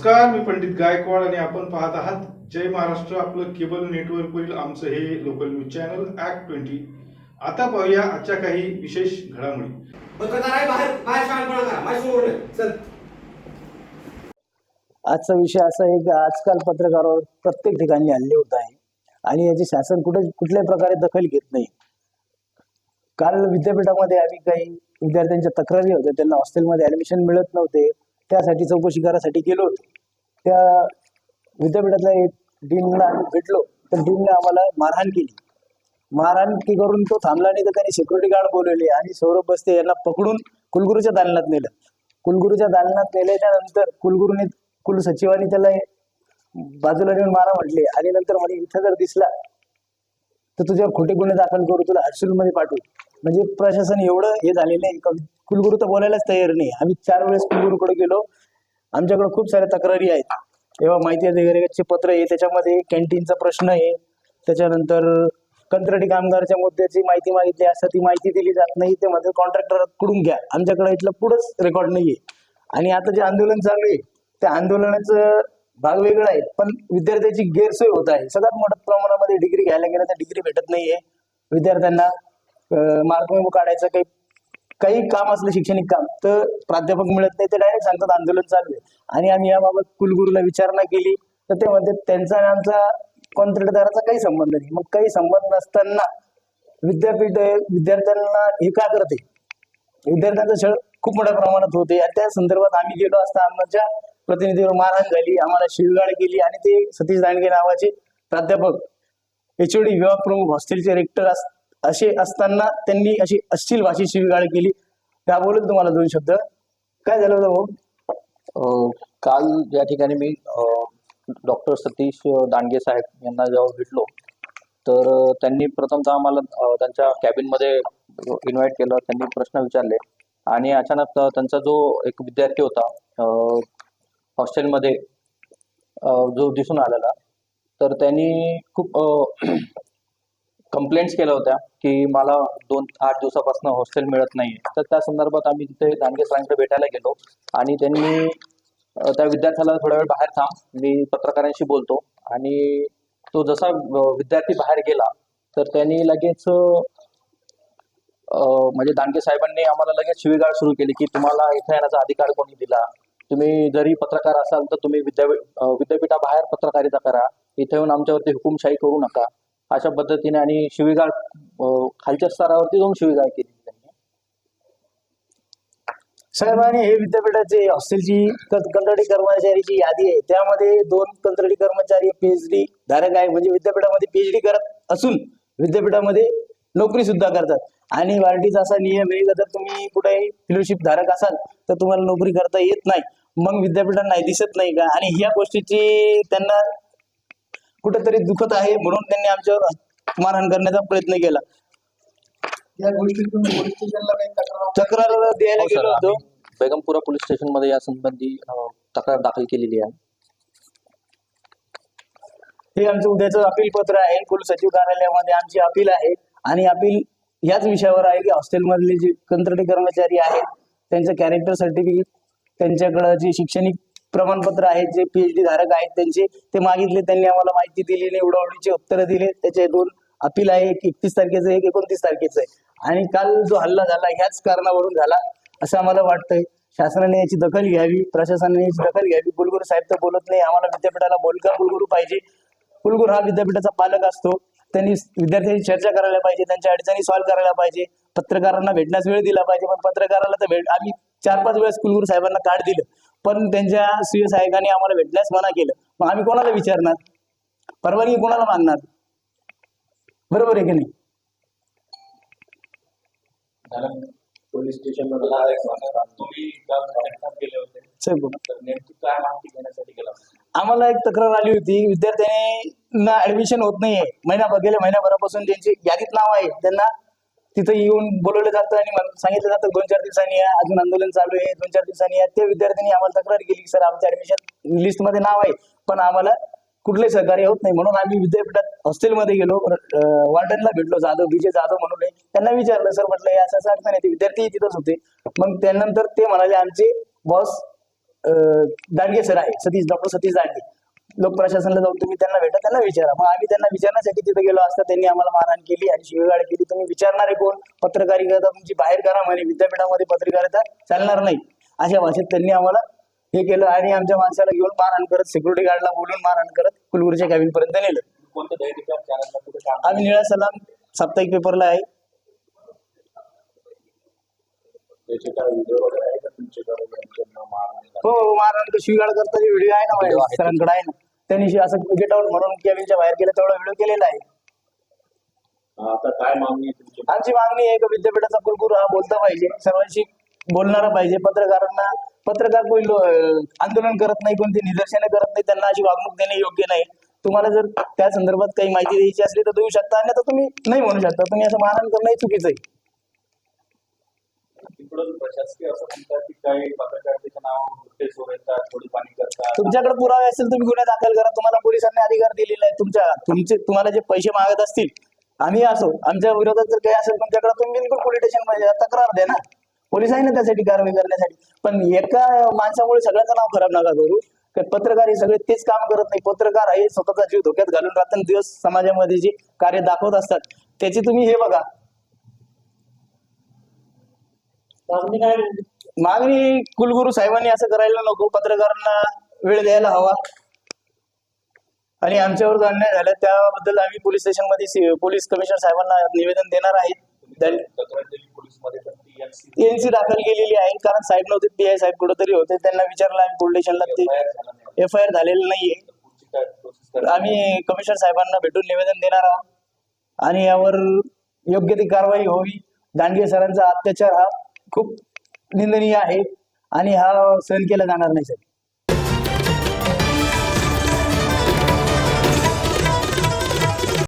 नमस्कार मी पंडित गायकवाड आणि आपण पाहत आहात जय महाराष्ट्र आपलं केबल नेटवर्कवरील आमचं हे local news channel act twenty आता पाहूया आजच्या काही विशेष घडामोडी. पत्रकार आहे बाहेर बाहेर शाळेपणा करा माझ्यासमोर नाही चल. आजचा विषय असा आहे की आजकाल पत्रकारावर प्रत्येक ठिकाणी हल्ले होत आहे आणि याची शासन कुठे कुठल्याही प्रकारे दखल घेत नाही. काल विद्यापीठामध्ये आम्ही काही विद्यार्थ्यांच्या तक्रारी होत्या त्यांना हॉस्टेलमध्ये ऍडमिशन मिळत नव्हते. त्यासाठी चौकशी करायसाठी गेलो होतो. त्या विद्यापीठातल्या एक डीनला आम्ही भेटलो. तर डीनने आम्हाला मारहाण केली. मारहाण की करून तो थांबला नाही तर त्यांनी सिक्युरिटी गार्ड बोलवले आणि सौरभ बस्ते यांना पकडून कुलगुरूच्या दालनात नेलं. कुलगुरूच्या दालनात नेल्याच्या नंतर कुलगुरूने कुलसचिवांनी त्याला बाजूला नेऊन मारा म्हटले. आणि नंतर म्हणे इथं जर दिसला तर तुझ्यावर खोटे गुन्हे दाखल करू तुला हर्सुलमध्ये पाठवू. म्हणजे प्रशासन एवढं हे झालेलं आहे का? कुलगुरू तर बोलायलाच तयार नाही. आम्ही चार वेळेस कुलगुरूकडे गेलो. आमच्याकडे खूप साऱ्या तक्रारी आहेत. तेव्हा माहिती अधिकाऱ्याचे पत्र आहे. त्याच्यामध्ये कॅन्टीनचा प्रश्न आहे. त्याच्यानंतर कंत्राटी कामगारच्या मुद्द्याची माहिती मागितली असता ती माहिती दिली जात नाही. ते मध्ये कॉन्ट्रॅक्टरकडून घ्या. आमच्याकडे इथलं पुढंच रेकॉर्ड नाहीये. आणि आता जे आंदोलन चालू आहे त्या आंदोलनाचं भाग वेगळा आहे. पण विद्यार्थ्याची गैरसोय होत आहे. सगळ्यात मोठ्या प्रमाणामध्ये डिग्री घ्यायला गेलं तर डिग्री भेटत नाहीये. विद्यार्थ्यांना मार्क काढायचं काही काही काम असलं शैक्षणिक काम तर प्राध्यापक मिळत नाही ते डायरेक्ट सांगतात आंदोलन चालू आहे. आणि आम्ही याबाबत कुलगुरूला विचारणा केली तर ते म्हणते त्यांचा आणि आमचा कॉन्ट्रॅक्टदाराचा काही संबंध नाही. मग काही संबंध नसताना विद्यापीठ विद्यार्थ्यांना हे का करते? विद्यार्थ्यांचा छळ खूप मोठ्या प्रमाणात होते. आणि त्या संदर्भात आम्ही गेलो असता आमच्या प्रतिनिधीवर मारहाण झाली आम्हाला शिवगाळ केली आणि ते सतीश दांडगे नावाचे प्राध्यापक एचओडी विभाग प्रमुख हॉस्टेलचे रेक्टर असे असताना त्यांनी अशी अश्लील भाषेत शिवीगाळ केली. त्याबोलून तुम्हाला दोन शब्द. काय झालं होतं भाऊ? काल या ठिकाणी मी डॉक्टर सतीश दांडगे साहेब यांना जेव्हा भेटलो तर त्यांनी प्रथमतः आम्हाला त्यांच्या कॅबिनमध्ये इन्व्हाइट केलं. त्यांनी प्रश्न विचारले. आणि अचानक त्यांचा जो एक विद्यार्थी होता हॉस्टेलमध्ये जो दिसून आलेला तर त्यांनी खूप कंप्लेंट्स केल्या होत्या की मला दोन आठ दिवसापासून हॉस्टेल मिळत नाही तर त्या संदर्भात आम्ही तिथे दानगे सरांकडे भेटायला गेलो आणि त्यांनी त्या विद्यार्थ्याला थोडा वेळ बाहेर थांब मी पत्रकारांशी बोलतो. आणि तो जसा विद्यार्थी बाहेर गेला तर त्यांनी लगेच म्हणजे दानगे साहेबांनी आम्हाला लगेच शिवीगाळ सुरू केली की तुम्हाला इथे येण्याचा अधिकार कोणी दिला? तुम्ही जरी पत्रकार असाल तर तुम्ही विद्यापीठ विद्यापीठाबाहेर पत्रकारिता करा. इथे येऊन आमच्यावरती हुकुमशाही करू नका. अशा पद्धतीने आणि शिवीगाळ खालच्या स्तरावरती जाऊन शिवीगाळ केली त्यांनी. साहेबांनी हे विद्यापीठाचे हॉस्टेलची कंत्राटी कर्मचारीची यादी आहे त्यामध्ये दोन कंत्राटी कर्मचारी पीएचडी धारक आहे. म्हणजे विद्यापीठामध्ये पीएचडी करत असून विद्यापीठामध्ये नोकरी सुद्धा करतात. आणि वार्टीचा असा नियम आहे का जर तुम्ही कुठे फेलोशिप धारक असाल तर तुम्हाला नोकरी करता येत नाही. मग विद्यापीठांना दिसत नाही का? आणि ह्या गोष्टीची त्यांना कुठेतरी दुखत आहे म्हणून त्यांनी आमच्यावर मारहाण करण्याचा प्रयत्न केला. या गोष्टीतून पोलीस स्टेशनला काही तक्रार तक्रार द्यायला हो सर, गेलो होतो. आम्ही बेगमपुरा पोलीस स्टेशनमध्ये या संबंधी अ, तक्रार दाखल केलेली आहे. हे आमचं उद्याचं अपील पत्र आहे. कुलसचिव कार्यालयामध्ये आमची अपील आहे. आणि अपील याच विषयावर आहे की हॉस्टेलमधले जे कंत्राटी कर्मचारी आहेत त्यांचं कॅरेक्टर सर्टिफिकेट त्यांच्याकडं जे शैक्षणिक प्रमाणपत्र आहेत जे पीएचडी धारक आहेत त्यांचे ते मागितले त्यांनी आम्हाला माहिती दिली नाही उडावडीचे उत्तरं दिले. त्याचे दोन अपील आहे एक एकतीस तारखेचं एक एकोणतीस तारखेचं आहे. आणि काल जो हल्ला झाला ह्याच कारणावरून झाला असं आम्हाला वाटतंय. शासनाने याची दखल घ्यावी प्रशासनाने याची दखल घ्यावी. कुलगुरू साहेब तर बोलत नाही आम्हाला विद्यापीठाला बोलका कुलगुरू पाहिजे. कुलगुरू हा विद्यापीठाचा पालक असतो. त्यांनी विद्यार्थ्यांची चर्चा करायला पाहिजे त्यांच्या अडचणी सॉल्व्ह करायला पाहिजे. पत्रकारांना भेटण्यास वेळ दिला पाहिजे पण पत्रकाराला तर भेट आम्ही चार पाच वेळेस कुलगुरू साहेबांना कार्ड दिलं. पण त्यांच्या स्वीय सहायकाने आम्हाला भेटण्यास मना केलं. मग आम्ही कोणाला विचारणार? परवानगी कोणाला मागणार? बरोबर आहे की नाही? पोलीस गेला आम्हाला एक तक्रार आली होती. विद्यार्थ्यांना ऍडमिशन होत नाहीये. महिना गेल्या महिन्याभरापासून ज्यांची यादीत नाव आहे. त्यांना तिथं येऊन बोलवलं जातं आणि सांगितलं जातं दोन चार दिवसांनी या अजून आंदोलन चालू आहे दोन चार दिवसांनी या. त्या विद्यार्थ्यांनी आम्हाला तक्रार केली की सर आमच्या ऍडमिशन लिस्टमध्ये नाव आहे पण आम्हाला कुठले सहकार्य होत नाही. म्हणून आम्ही विद्यापीठात हॉस्टेलमध्ये गेलो वार्डनला भेटलो जाधव विजय जाधव म्हणून आहे. त्यांना विचारलं सर म्हटलं या असं असं अडचण आहे. ते विद्यार्थी तिथंच होते. मग त्यानंतर ते म्हणाले आमचे बॉस दांडगे सर आहे सतीश डॉक्टर सतीश दांडगे. लोक प्रशासनाला जाऊन तुम्ही त्यांना भेटा त्यांना विचारा. मग आम्ही त्यांना विचारण्यासाठी तिथे गेलो असता त्यांनी आम्हाला मारहाण केली आणि शिवीगाळ केली. तुम्ही विचारणारे कोण? पत्रकारिता तुमची बाहेर करा म्हणे. विद्यापीठामध्ये पत्रकारिता चालणार नाही. अशा भाषेत त्यांनी आम्हाला हे केलं आणि आमच्या माणसाला घेऊन मारहाण करत सिक्युरिटी गार्डला बोलून मारहाण करत कुलगुरूच्या कॅबिन पर्यंत नेलं. आम्ही निळा सलाम साप्ताहिक पेपरला आहे. त्याचे काय व्हिडिओ वगैरे आहे का तुमच्याकडे त्यांना मारहाण हो हो, मारहाण तर शिवीगाळ करताचे व्हिडिओ आहे ना Video माझ्या आहे. सरांकडे आहे ना. त्यांनी असं गेट आउट म्हणून कॅबिनच्या बाहेर गेलं तेवढा व्हिडिओ केलेला आहे. आता काय मागणी आहे तुमची? आमची मागणी आहे की विद्यापीठाचा कुलगुरू हा बोलता पाहिजे सर्वांशी बोलणारा पाहिजे पत्रकारांना पत्रकार कोणी लो- अं, आंदोलन करत नाही कोणती निदर्शनं करत नाही त्यांना अशी वागणूक देणे योग्य नाही. तुम्हाला जर त्या संदर्भात काही माहिती द्यायची असली तर देऊ शकता आणि आता तुम्ही नाही म्हणू शकता. तुम्ही असं मारहाण करणं हे चुकीचं आहे. तिकडून प्रशासकीय असं म्हणतात की काही पत्रकारितेच्या नावावर थोडी पाणी करतात. तुमच्याकडे पुरावे असेल तुम्ही गुन्हे दाखल करा. तुम्हाला पोलिसांनी अधिकार दिलेला आहे तुमच्या तुमचे तुम्हाला जे पैसे मागत असतील आम्ही असो. आमच्या विरोधात जर काही असेल तुमच्याकडे तुम्ही बिलकुल पोलीस स्टेशनमध्ये तक्रार द्या ना. पोलीस आहे ना त्यासाठी कारवाई करण्यासाठी. पण एका माणसामुळे सगळ्यांचं नाव खराब नका करू. पत्रकार हे सगळे तेच काम करत नाही. पत्रकार हे स्वतःचा जीव धोक्यात घालून रात्र दिवस समाजामध्ये जे कार्य दाखवत असतात त्याची तुम्ही हे बघा. मागणी कुलगुरू साहेबांनी असं करायला नको पत्रकारांना वेळ द्यायला हवा. आणि आमच्यावर जो अन्याय झाला त्याबद्दल आम्ही पोलीस स्टेशनमध्ये पोलीस कमिशनर साहेबांना निवेदन देणार आहेत तक्रार दिली एनसी दाखल केलेली आहे कारण साहेब नव्हते पी आय साहेब कुठेतरी होते त्यांना विचारलं आम्ही पोलीस स्टेशनला ते झाला नाही एफ आय आर झालेलं नाहीये. पुढची काय प्रोसेस तर आम्ही कमिशनर साहेबांना भेटून निवेदन देणार आहोत. आणि यावर योग्य ती कारवाई होवी दांडगे सरांचा अत्याचार हा खूप निंदनीय आहे आणि हा सहन केला जाणार नाही सर.